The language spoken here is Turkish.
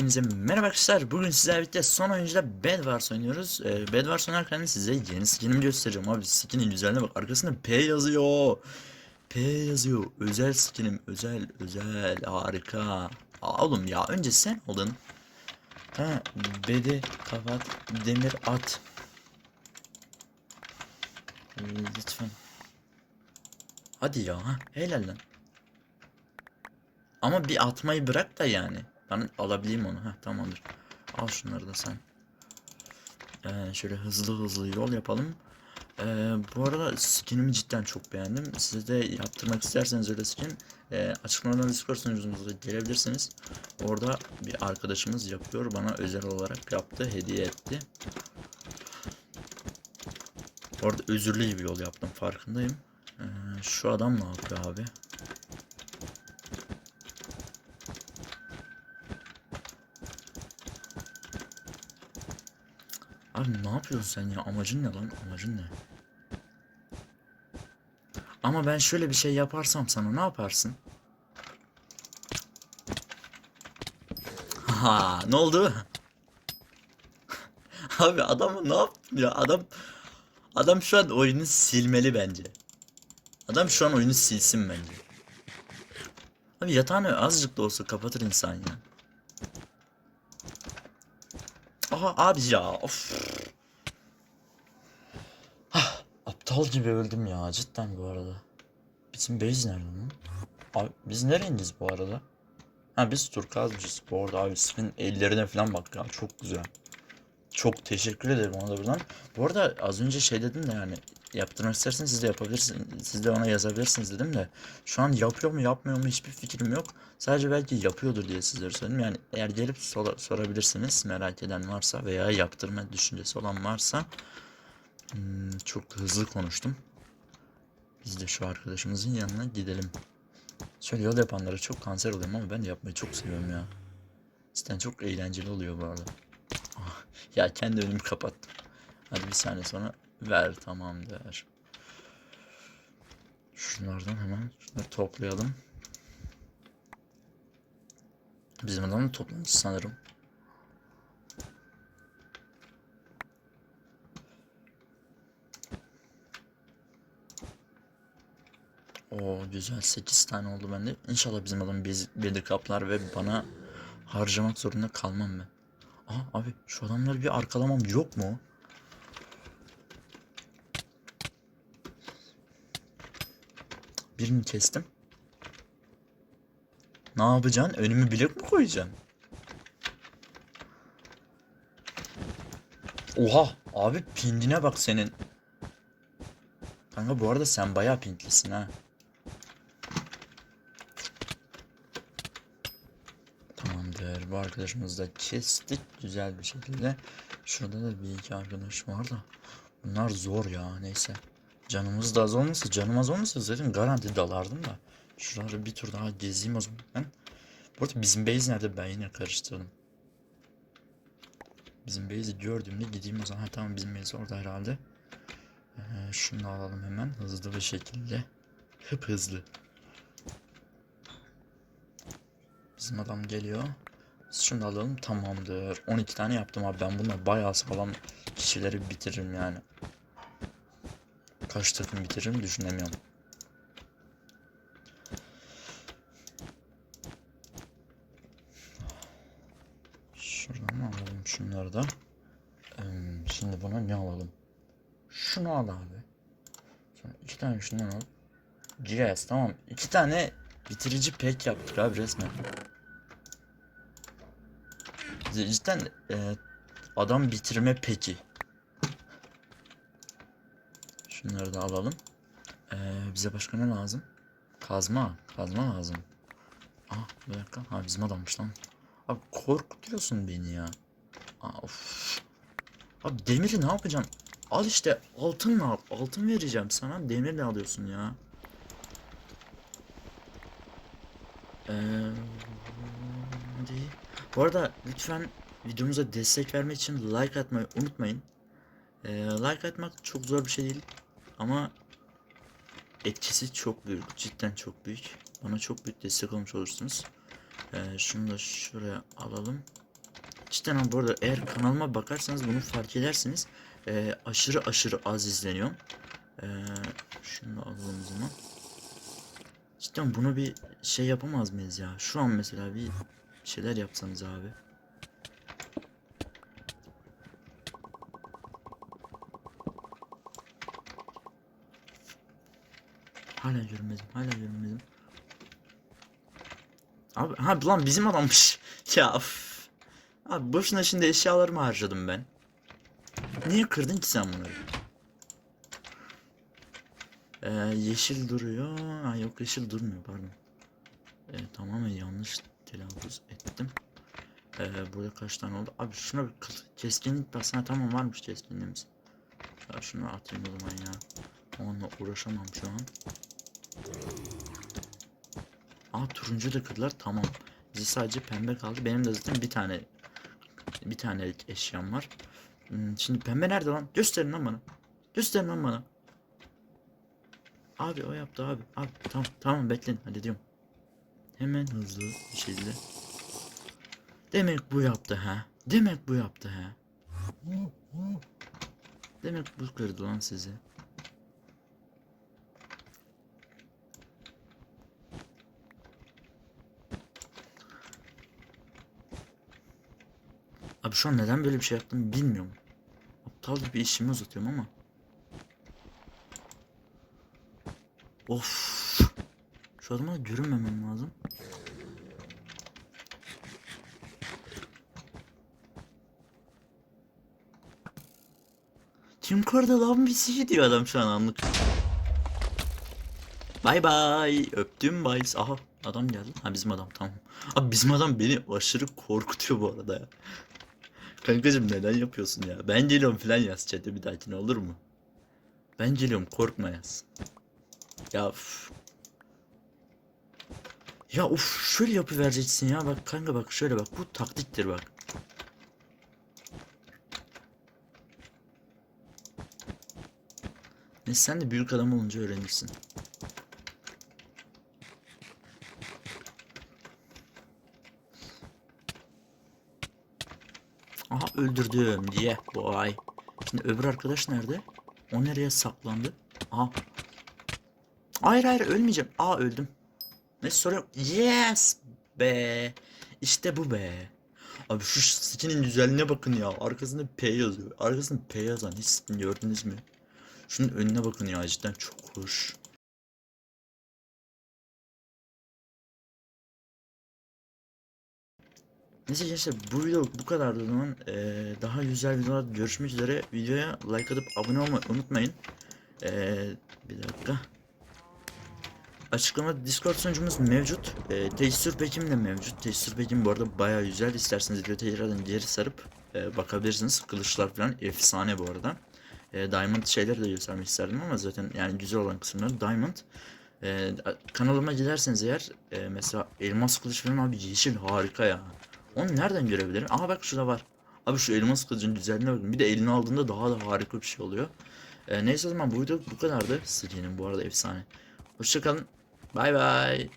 Hepinize merhaba arkadaşlar. Bugün sizlerle birlikte son oyuncuda Bed Wars oynuyoruz. Ee, Bed Wars oynarken size yeni skinimi göstereceğim abi. Skinin güzelliğine bak. Arkasında P yazıyor. P yazıyor. Özel skinim. Özel, özel. Harika. Aa, oğlum ya önce sen olun. Ha, Bed'i kapat. Demir at. Ee, lütfen. Hadi ya. Ha, helal lan. Ama bir atmayı bırak da yani. Ben alabileyim onu. Heh, tamamdır. Al şunları da sen. Ee, şöyle hızlı hızlı yol yapalım. Ee, bu arada skinimi cidden çok beğendim. Size de yaptırmak isterseniz öyle skin e, açıklamadan Discord sunucumuza gelebilirsiniz. Orada bir arkadaşımız yapıyor. Bana özel olarak yaptı. Hediye etti. Orada özürlü bir yol yaptım. Farkındayım. Ee, şu adam ne yapıyor abi? Abi ne yapıyorsun sen ya? Amacın ne lan? Amacın ne? Ama ben şöyle bir şey yaparsam sana ne yaparsın? Ha, ne oldu? Abi adamı ne yaptın ya? Adam adam şu an oyunu silmeli bence. Adam şu an oyunu silsin bence. Abi yatağını azıcık da olsa kapatır insan ya. Aha abi ya of. Hah, aptal gibi öldüm ya cidden bu arada. Bizim base nerede lan? Abi biz nereyiz bu arada? Ha biz turkazmışız bu arada abi senin ellerine falan bak ya çok güzel. Çok teşekkür ederim ona da buradan. Bu arada az önce şey dedim de yani yaptırmak isterseniz siz de yapabilirsiniz. Siz de ona yazabilirsiniz dedim de şu an yapıyor mu yapmıyor mu hiçbir fikrim yok. Sadece belki yapıyordur diye sizlere söyledim. Yani eğer gelip sor- sorabilirsiniz merak eden varsa veya yaptırma düşüncesi olan varsa Hmm, çok hızlı konuştum. Biz de şu arkadaşımızın yanına gidelim. Şöyle yol yapanlara çok kanser oluyorum ama ben de yapmayı çok seviyorum ya. Cidden çok eğlenceli oluyor bu arada. Ah, ya kendi önümü kapattım. Hadi bir saniye sonra ver tamamdır. Şunlardan hemen şunları toplayalım. Bizim adamın toplantısı sanırım. O güzel 8 tane oldu bende. İnşallah bizim adam bez- beni kaplar ve bana harcamak zorunda kalmam ben. Aha abi şu adamları bir arkalamam yok mu? Birini kestim. Ne yapacaksın? Önümü blok mu koyacaksın? Oha abi pindine bak senin. Kanka bu arada sen bayağı pintlisin ha. Tamamdır. Bu arkadaşımızı da kestik güzel bir şekilde. Şurada da bir iki arkadaş var da. Bunlar zor ya neyse. Canımız da az olmasa canım az olmasa zaten garanti dalardım da. Şuraları bir tur daha gezeyim o zaman ben. Bu arada bizim base nerede ben yine karıştırdım. Bizim base'i gördüğümde gideyim o zaman. Ha, tamam bizim base orada herhalde. Ee, şunu alalım hemen hızlı bir şekilde. Hıp hızlı. Bizim adam geliyor. Şunu alalım tamamdır. 12 tane yaptım abi ben bununla bayağı sağlam kişileri bitiririm yani. Kaç takım bitiririm düşünemiyorum. Şuradan alalım şunları da. Şimdi buna ne alalım? Şunu al abi. Sonra iki tane şundan al. GS tamam. İki tane bitirici pek yaptık abi resmen. Cidden e, adam bitirme peki. Şunları da alalım. Ee, bize başka ne lazım? Kazma. Kazma lazım. Aa bir dakika. Ha bizim adammış lan. Abi korkutuyorsun beni ya. Aa, of. Abi demiri ne yapacaksın? Al işte altınla al. Altın vereceğim sana. Demirle alıyorsun ya. Ee. Bu arada lütfen videomuza destek vermek için like atmayı unutmayın. Ee, like atmak çok zor bir şey değil. Ama etkisi çok büyük. Cidden çok büyük. Bana çok büyük destek olmuş olursunuz. Ee, şunu da şuraya alalım. Cidden abi bu arada eğer kanalıma bakarsanız bunu fark edersiniz. Ee, aşırı aşırı az izleniyor. Ee, şunu da alalım o zaman. Cidden bunu bir şey yapamaz mıyız ya? Şu an mesela bir şeyler yapsanız abi. Hala görmedim, hala görmedim. Abi ha lan bizim adammış. ya üf. Abi boşuna şimdi eşyalarımı harcadım ben. Niye kırdın ki sen bunları? Ee, yeşil duruyor. Ha yok yeşil durmuyor pardon. Ee, tamamen yanlış telaffuz ettim. Ee, burada kaç tane oldu? Abi şuna bir kıl- keskinlik basana tamam varmış keskinliğimiz. Ya şunu atayım o zaman ya. Onunla uğraşamam şu an. Aa turuncu da kırdılar tamam. Bizi sadece pembe kaldı. Benim de zaten bir tane bir tane eşyam var. Hmm, şimdi pembe nerede lan? Gösterin lan bana. Gösterin lan bana. Abi o yaptı abi. Abi tamam tamam bekleyin hallediyorum. Hemen hızlı bir şekilde. Demek bu yaptı ha. Demek bu yaptı ha. Demek bu kırdı lan sizi. Abi şu an neden böyle bir şey yaptım bilmiyorum. Aptal gibi işimi uzatıyorum ama. Of. Şu adama görünmemem lazım. Kim kırdı lan bizi diyor adam şu an anlık. Bay bay. Öptüm bay. Aha adam geldi. Ha bizim adam tamam. Abi bizim adam beni aşırı korkutuyor bu arada ya. Kankacım neden yapıyorsun ya? Ben geliyorum falan yaz chat'e bir dahakine olur mu? Ben geliyorum korkma yaz. Ya üf. Ya uf şöyle yapıvereceksin ya bak kanka bak şöyle bak bu taktiktir bak. Neyse sen de büyük adam olunca öğrenirsin. Aha öldürdüm diye vay. Şimdi öbür arkadaş nerede? O nereye saklandı? Aha. Hayır hayır ölmeyeceğim. Aa öldüm. Ne soruyorum? Yes be. İşte bu be. Abi şu skinin güzelliğine bakın ya. Arkasında P yazıyor. Arkasında P yazan hiç gördünüz mü? Şunun önüne bakın ya cidden çok hoş. Neyse gençler bu video bu kadardı o zaman. Ee, daha güzel videolarda görüşmek üzere. Videoya like atıp abone olmayı unutmayın. Ee, bir dakika. Açıklamada Discord sunucumuz mevcut. Ee, tekstür pekim de mevcut. Tekstür pekim bu arada bayağı güzel. İsterseniz video tekrardan geri sarıp e, bakabilirsiniz. Kılıçlar falan efsane bu arada. E, Diamond şeyleri de göstermek isterdim ama zaten yani güzel olan kısımları Diamond. E, kanalıma giderseniz eğer e, mesela elmas kılıç falan abi yeşil harika ya. Onu nereden görebilirim? Aha bak şurada var. Abi şu elmas kılıcın güzelliğine bakın. Bir de elini aldığında daha da harika bir şey oluyor. E, neyse o zaman bu video bu kadardı. Sirinin bu arada efsane. Hoşçakalın. Bay bay.